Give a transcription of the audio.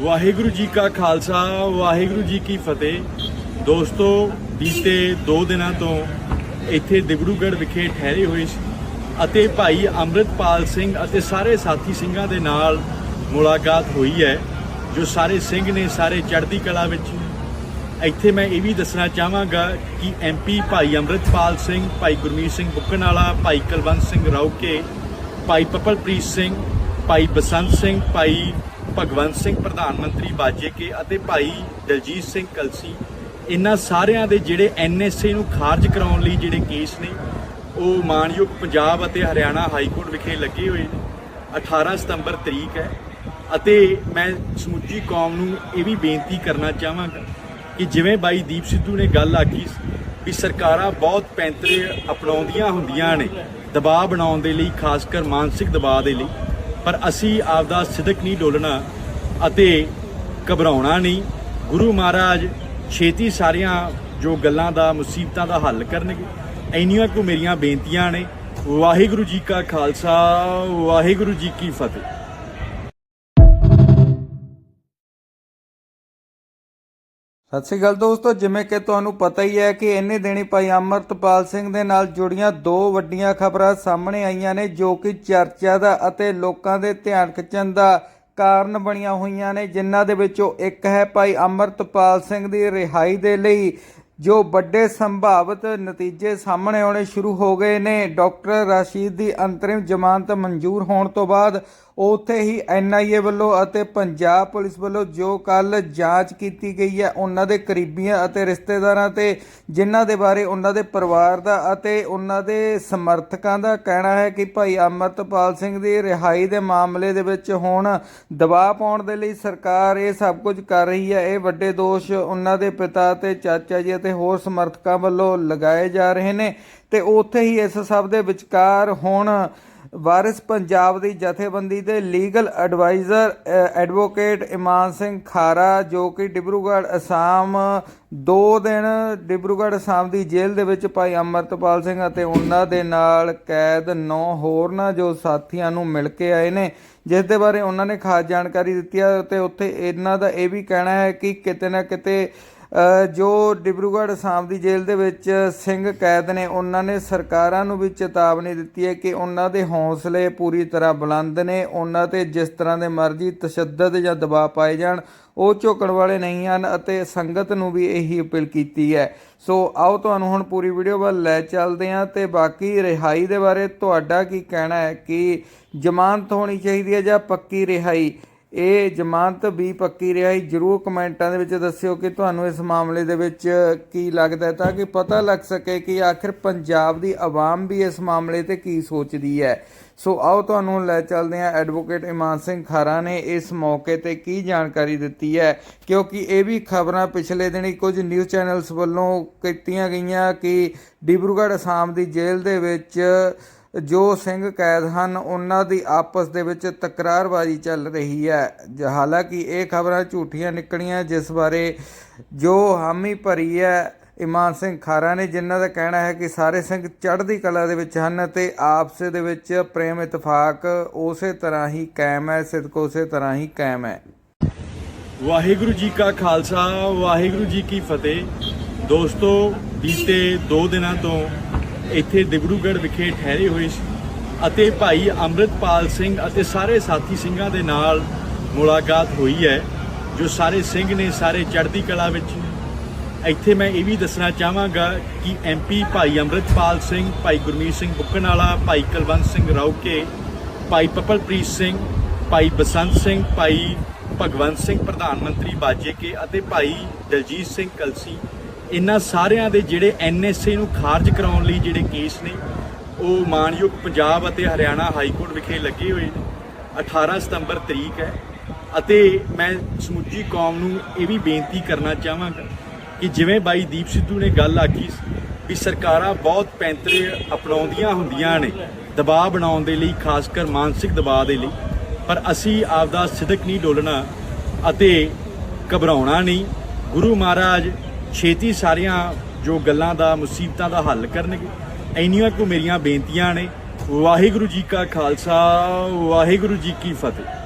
ਵਾਹਿਗੁਰੂ ਜੀ ਕਾ ਖਾਲਸਾ, ਵਾਹਿਗੁਰੂ ਜੀ ਕੀ ਫਤਿਹ। ਦੋਸਤੋ, ਬੀਤੇ 2 ਦਿਨਾਂ ਤੋਂ ਇੱਥੇ ਦਿਬੜੂਗੜ੍ਹ ਵਿਖੇ ਠਹਿਰੇ ਹੋਏ ਸੀ ਅਤੇ ਭਾਈ ਅੰਮ੍ਰਿਤਪਾਲ ਸਿੰਘ ਅਤੇ ਸਾਰੇ ਸਾਥੀ ਸਿੰਘਾਂ ਦੇ ਨਾਲ ਮੁਲਾਕਾਤ ਹੋਈ ਹੈ, ਜੋ ਸਾਰੇ ਸਿੰਘ ਨੇ ਸਾਰੇ ਚੜ੍ਹਦੀ ਕਲਾ ਵਿੱਚ। ਇੱਥੇ ਮੈਂ ਇਹ ਵੀ ਦੱਸਣਾ ਚਾਹਾਂਗਾ ਕਿ ਐਮਪੀ ਭਾਈ ਅੰਮ੍ਰਿਤਪਾਲ ਸਿੰਘ, ਭਾਈ ਗੁਰਮੀਤ ਸਿੰਘ ਬੁੱਕਣ ਵਾਲਾ ਭਾਈ ਕੁਲਵੰਤ ਸਿੰਘ ਰੌਕੇ ਭਾਈ ਪਪਲਪ੍ਰੀਤ ਸਿੰਘ, ਭਾਈ ਬਸੰਤ ਸਿੰਘ, ਭਾਈ ਭਗਵੰਤ ਸਿੰਘ, ਪ੍ਰਧਾਨ ਮੰਤਰੀ ਬਾਜੇਕੇ ਅਤੇ ਭਾਈ ਦਲਜੀਤ ਸਿੰਘ ਕਲਸੀ, ਇਹਨਾਂ ਸਾਰਿਆਂ ਦੇ ਜਿਹੜੇ ਐਨਐਸਏ ਨੂੰ ਖਾਰਜ ਕਰਾਉਣ ਲਈ ਜਿਹੜੇ ਕੇਸ ਨੇ, ਉਹ ਮਾਨਯੋਗ ਪੰਜਾਬ ਅਤੇ ਹਰਿਆਣਾ ਹਾਈ ਕੋਰਟ ਵਿਖੇ ਲੱਗੇ ਹੋਏ ਨੇ। 18 ਸਤੰਬਰ ਤਰੀਕ ਹੈ ਅਤੇ ਮੈਂ ਸਮੁੱਚੀ ਕੌਮ ਨੂੰ ਇਹ ਵੀ ਬੇਨਤੀ ਕਰਨਾ ਚਾਹਾਂਗਾ ਕਿ ਜਿਵੇਂ ਬਾਈ ਦੀਪ ਸਿੱਧੂ ਨੇ ਗੱਲ ਆਖੀ ਵੀ ਸਰਕਾਰਾਂ ਬਹੁਤ ਪੈਂਤਰੇ ਅਪਣਾਉਂਦੀਆਂ ਹੁੰਦੀਆਂ ਨੇ, ਦਬਾਅ ਬਣਾਉਣ ਦੇ ਲਈ ਖਾਸ ਕਰ ਮਾਨਸਿਕ ਦਬਾਅ ਦੇ ਲਈ। ਪਰ ਅਸੀਂ ਆਪਦਾ ਸਿਦਕ ਨਹੀਂ ਡੋਲਣਾ ਅਤੇ ਘਬਰਾਉਣਾ ਨਹੀਂ। ਗੁਰੂ ਮਹਾਰਾਜ ਛੇਤੀ ਸਾਰੀਆਂ ਜੋ ਗੱਲਾਂ ਦਾ, ਮੁਸੀਬਤਾਂ ਦਾ ਹੱਲ ਕਰਨਗੇ। ਇੰਨੀਆਂ ਕੁ ਮੇਰੀਆਂ ਬੇਨਤੀਆਂ ਨੇ। ਵਾਹਿਗੁਰੂ ਜੀ ਕਾ ਖਾਲਸਾ, ਵਾਹਿਗੁਰੂ ਜੀ ਕੀ ਫਤਿਹ। ਸਤਿ ਸ਼੍ਰੀ ਅਕਾਲ ਦੋਸਤੋ, ਜਿਵੇਂ ਕਿ ਤੁਹਾਨੂੰ ਪਤਾ ਹੀ ਹੈ ਕਿ ਇੰਨੇ ਦਿਨੀ ਭਾਈ ਅਮਰਤਪਾਲ ਸਿੰਘ ਦੇ ਨਾਲ ਜੁੜੀਆਂ ਦੋ ਵੱਡੀਆਂ ਖਬਰਾਂ ਸਾਹਮਣੇ ਆਈਆਂ ਨੇ, ਜੋ ਕਿ ਚਰਚਾ ਦਾ ਅਤੇ ਲੋਕਾਂ ਦੇ ਧਿਆਨ ਖਿੱਚਣ ਦਾ ਕਾਰਨ ਬਣੀਆਂ ਹੋਈਆਂ ਨੇ, ਜਿਨ੍ਹਾਂ ਦੇ ਵਿੱਚੋਂ ਇੱਕ ਹੈ ਭਾਈ ਅਮਰਤਪਾਲ ਸਿੰਘ ਦੀ ਰਿਹਾਈ ਦੇ ਲਈ, ਜੋ ਵੱਡੇ ਸੰਭਾਵਿਤ ਨਤੀਜੇ ਸਾਹਮਣੇ ਆਉਣੇ ਸ਼ੁਰੂ ਹੋ ਗਏ ਨੇ। ਡਾਕਟਰ ਰਾਸ਼ੀਦ ਦੀ ਅੰਤਰਿਮ ਜ਼ਮਾਨਤ ਮਨਜ਼ੂਰ ਹੋਣ ਤੋਂ ਬਾਅਦ ਉੱਥੇ ਹੀ ਐਨਆਈਏ ਵੱਲੋਂ ਅਤੇ ਪੰਜਾਬ ਪੁਲਿਸ ਵੱਲੋਂ ਜੋ ਕੱਲ ਜਾਂਚ ਕੀਤੀ ਗਈ ਹੈ, ਉਹਨਾਂ ਦੇ ਕਰੀਬੀਆਂ ਅਤੇ ਰਿਸ਼ਤੇਦਾਰਾਂ ਤੇ, ਜਿਨ੍ਹਾਂ ਦੇ ਬਾਰੇ ਉਹਨਾਂ ਦੇ ਪਰਿਵਾਰ ਦਾ ਅਤੇ ਉਹਨਾਂ ਦੇ ਸਮਰਥਕਾਂ ਦਾ ਕਹਿਣਾ ਹੈ ਕਿ ਭਾਈ ਅਮਰਤਪਾਲ ਸਿੰਘ ਦੀ ਰਿਹਾਈ ਦੇ ਮਾਮਲੇ ਦੇ ਵਿੱਚ ਹੁਣ ਦਬਾਅ ਪਾਉਣ ਦੇ ਲਈ ਸਰਕਾਰ ਇਹ ਸਭ ਕੁਝ ਕਰ ਰਹੀ ਹੈ। ਇਹ ਵੱਡੇ ਦੋਸ਼ ਉਹਨਾਂ ਦੇ ਪਿਤਾ ਤੇ ਚਾਚਾ ਜੀ ਅਤੇ ਹੋਰ ਸਮਰਥਕਾਂ ਵੱਲੋਂ ਲਗਾਏ ਜਾ ਰਹੇ ਨੇ ਤੇ ਉੱਥੇ ਹੀ ਇਸ ਸਭ ਦੇ ਵਿਚਕਾਰ ਹੁਣ ਵਾਰਿਸ ਪੰਜਾਬ ਦੀ ਜਥੇਬੰਦੀ ਦੇ legal adviser advocate Iman Singh Khara, ਜੋ ਕਿ ਡਿਬਰੂਗੜ੍ਹ ਅਸਾਮ 2 ਦਿਨ ਡਿਬਰੂਗੜ੍ਹ ਅਸਾਮ ਦੀ ਜੇਲ੍ਹ ਦੇ ਵਿੱਚ ਭਾਈ ਅਮਰਤਪਾਲ ਸਿੰਘ ਅਤੇ ਉਹਨਾਂ ਦੇ ਨਾਲ ਕੈਦ 9 ਹੋਰਨਾਂ ਜੋ ਸਾਥੀਆਂ ਨੂੰ ਮਿਲ ਕੇ ਆਏ ਨੇ, ਜਿਸ ਦੇ ਬਾਰੇ ਉਹਨਾਂ ਨੇ ਖਾਸ ਜਾਣਕਾਰੀ ਦਿੱਤੀ ਹੈ ਤੇ ਉੱਥੇ ਇਹਨਾਂ ਦਾ ਇਹ ਵੀ ਕਹਿਣਾ ਹੈ ਕਿ ਕਿਤੇ ਨਾ ਕਿਤੇ ਜੋ ਡਿਬਰੂਗੜ੍ਹ ਅਸਾਮ ਦੀ ਜੇਲ੍ਹ ਦੇ ਵਿੱਚ ਸਿੰਘ ਕੈਦ ਨੇ, ਉਹਨਾਂ ਨੇ ਸਰਕਾਰਾਂ ਨੂੰ ਵੀ ਚੇਤਾਵਨੀ ਦਿੱਤੀ ਹੈ ਕਿ ਉਹਨਾਂ ਦੇ ਹੌਸਲੇ ਪੂਰੀ ਤਰ੍ਹਾਂ ਬੁਲੰਦ ਨੇ। ਉਹਨਾਂ ਤੇ ਜਿਸ ਤਰ੍ਹਾਂ ਦੇ ਮਰਜ਼ੀ ਤਸ਼ੱਦਦ ਜਾਂ ਦਬਾਅ ਪਾਏ ਜਾਣ, ਉਹ ਝੁਕਣ ਵਾਲੇ ਨਹੀਂ ਹਨ ਅਤੇ ਸੰਗਤ ਨੂੰ ਵੀ ਇਹੀ ਅਪੀਲ ਕੀਤੀ ਹੈ। ਸੋ ਆਓ ਤੁਹਾਨੂੰ ਹੁਣ ਪੂਰੀ ਵੀਡੀਓ ਵੱਲ ਲੈ ਚੱਲਦੇ ਹਾਂ ਤੇ ਬਾਕੀ ਰਿਹਾਈ ਦੇ ਬਾਰੇ ਤੁਹਾਡਾ ਕੀ ਕਹਿਣਾ ਹੈ? ਕਿ ਜ਼ਮਾਨਤ ਹੋਣੀ ਚਾਹੀਦੀ ਹੈ ਜਾਂ ਪੱਕੀ ਰਿਹਾਈ? ਇਹ ਜ਼ਮਾਨਤ ਵੀ ਪੱਕੀ ਰਿਹਾ ਰਿਹਾਈ ਜਰੂਰ ਕਮੈਂਟਾਂ ਦੇ ਵਿੱਚ ਦੱਸਿਓ ਕਿ ਤੁਹਾਨੂੰ ਇਸ ਮਾਮਲੇ ਦੇ ਵਿੱਚ ਕੀ ਲੱਗਦਾ ਹੈ, ਤਾਂ ਕਿ ਪਤਾ ਲੱਗ ਸਕੇ ਕਿ ਆਖਿਰ ਪੰਜਾਬ ਦੀ ਆਵਾਮ ਵੀ ਇਸ ਮਾਮਲੇ ਤੇ ਕੀ ਸੋਚਦੀ ਹੈ। ਸੋ ਆਓ ਤੁਹਾਨੂੰ ਲੈ ਚੱਲਦੇ ਹਾਂ। ਐਡਵੋਕੇਟ ਇਮਾਨ ਸਿੰਘ ਖਾਰਾ ਨੇ ਇਸ ਮੌਕੇ ਤੇ ਕੀ ਜਾਣਕਾਰੀ ਦਿੱਤੀ ਹੈ, ਕਿਉਂਕਿ ਇਹ ਵੀ ਖਬਰਾਂ ਪਿਛਲੇ ਦਿਨੀ ਕੁਝ ਨਿਊਜ਼ ਚੈਨਲਸ ਵੱਲੋਂ ਕੀਤੀਆਂ ਗਈਆਂ ਕਿ ਡਿਬਰੂਗੜ੍ਹ ਅਸਾਮ ਦੀ ਜੇਲ੍ਹ ਦੇ ਵਿੱਚ ਜੋ ਸਿੰਘ ਕੈਦ ਹਨ, ਉਹਨਾਂ ਦੀ ਆਪਸ ਦੇ ਵਿੱਚ ਤਕਰਾਰਬਾਜ਼ੀ ਚੱਲ ਰਹੀ ਹੈ। ਜ- ਹਾਲਾਂਕਿ ਇਹ ਖਬਰਾਂ ਝੂਠੀਆਂ ਨਿਕਲੀਆਂ, ਜਿਸ ਬਾਰੇ ਜੋ ਹਾਮੀ ਭਰੀ ਹੈ, ਇਮਾਨ ਸਿੰਘ ਖਾਰਾ ਨੇ, ਜਿਨ੍ਹਾਂ ਦਾ ਕਹਿਣਾ ਹੈ ਕਿ ਸਾਰੇ ਸਿੰਘ ਚੜ੍ਹਦੀ ਕਲਾ ਦੇ ਵਿੱਚ ਹਨ ਤੇ ਆਪਸ ਦੇ ਵਿੱਚ ਪ੍ਰੇਮ ਇਤਫਾਕ ਉਸੇ ਤਰ੍ਹਾਂ ਹੀ ਕਾਇਮ ਹੈ ਸਿਦਕ ਉਸੇ ਤਰ੍ਹਾਂ ਹੀ ਕਾਇਮ ਹੈ। ਵਾਹਿਗੁਰੂ ਜੀ ਕਾ ਖਾਲਸਾ, ਵਾਹਿਗੁਰੂ ਜੀ ਕੀ ਫਤਿਹ। ਦੋਸਤੋ, ਬੀਤੇ 2 ਦਿਨਾਂ ਤੋਂ ਇੱਥੇ ਦਿਬੜੂਗੜ੍ਹ ਵਿਖੇ ਠਹਿਰੇ ਹੋਏ ਸੀ ਅਤੇ ਭਾਈ ਅੰਮ੍ਰਿਤਪਾਲ ਸਿੰਘ ਅਤੇ ਸਾਰੇ ਸਾਥੀ ਸਿੰਘਾਂ ਦੇ ਨਾਲ ਮੁਲਾਕਾਤ ਹੋਈ ਹੈ, ਜੋ ਸਾਰੇ ਸਿੰਘ ਨੇ ਸਾਰੇ ਚੜ੍ਹਦੀ ਕਲਾ ਵਿੱਚ। ਇੱਥੇ ਮੈਂ ਇਹ ਵੀ ਦੱਸਣਾ ਚਾਹਾਂਗਾ ਕਿ ਐਮਪੀ ਭਾਈ ਅੰਮ੍ਰਿਤਪਾਲ ਸਿੰਘ, ਭਾਈ ਗੁਰਮੀਤ ਸਿੰਘ ਬੁੱਕਣਾਲਾ ਭਾਈ ਕੁਲਵੰਤ ਸਿੰਘ ਰੌਕੇ ਭਾਈ ਪਪਲਪ੍ਰੀਤ ਸਿੰਘ, ਭਾਈ ਬਸੰਤ ਸਿੰਘ, ਭਾਈ ਭਗਵੰਤ ਸਿੰਘ, ਪ੍ਰਧਾਨ ਮੰਤਰੀ ਬਾਜੇ ਕੇ ਅਤੇ ਭਾਈ ਦਲਜੀਤ ਸਿੰਘ ਕਲਸੀ ਇਹਨਾਂ ਸਾਰਿਆਂ ਦੇ ਜਿਹੜੇ ਐਨਐਸਏ ਨੂੰ ਖਾਰਜ ਕਰਾਉਣ ਲਈ ਜਿਹੜੇ ਕੇਸ ਨੇ, ਉਹ ਮਾਨਯੋਗ ਪੰਜਾਬ ਅਤੇ ਹਰਿਆਣਾ ਹਾਈ ਕੋਰਟ ਵਿਖੇ ਲੱਗੇ ਹੋਏ ਨੇ। 18 ਸਤੰਬਰ ਤਰੀਕ ਹੈ ਅਤੇ ਮੈਂ ਸਮੁੱਚੀ ਕੌਮ ਨੂੰ ਇਹ ਵੀ ਬੇਨਤੀ ਕਰਨਾ ਚਾਹਾਂਗਾ ਕਿ ਜਿਵੇਂ ਬਾਈ ਦੀਪ ਸਿੱਧੂ ਨੇ ਗੱਲ ਆਖੀ ਸੀ ਵੀ ਸਰਕਾਰਾਂ ਬਹੁਤ ਪੈਂਤਰੇ ਅਪਣਾਉਂਦੀਆਂ ਹੁੰਦੀਆਂ ਨੇ, ਦਬਾਅ ਬਣਾਉਣ ਦੇ ਲਈ, ਖਾਸ ਕਰ ਮਾਨਸਿਕ ਦਬਾਅ ਦੇ ਲਈ, ਪਰ ਅਸੀਂ ਆਪਦਾ ਸਿਦਕ ਨਹੀਂ ਡੋਲਣਾ ਅਤੇ ਘਬਰਾਉਣਾ ਨਹੀਂ। ਗੁਰੂ ਮਹਾਰਾਜ ਛੇਤੀ ਸਾਰੀਆਂ ਜੋ ਗੱਲਾਂ ਦਾ, ਮੁਸੀਬਤਾਂ ਦਾ ਹੱਲ ਕਰਨਗੇ। ਇੰਨੀਆਂ ਕੁ ਮੇਰੀਆਂ ਬੇਨਤੀਆਂ ਨੇ। ਵਾਹਿਗੁਰੂ ਜੀ ਕਾ ਖਾਲਸਾ, ਵਾਹਿਗੁਰੂ ਜੀ ਕੀ ਫਤਿਹ।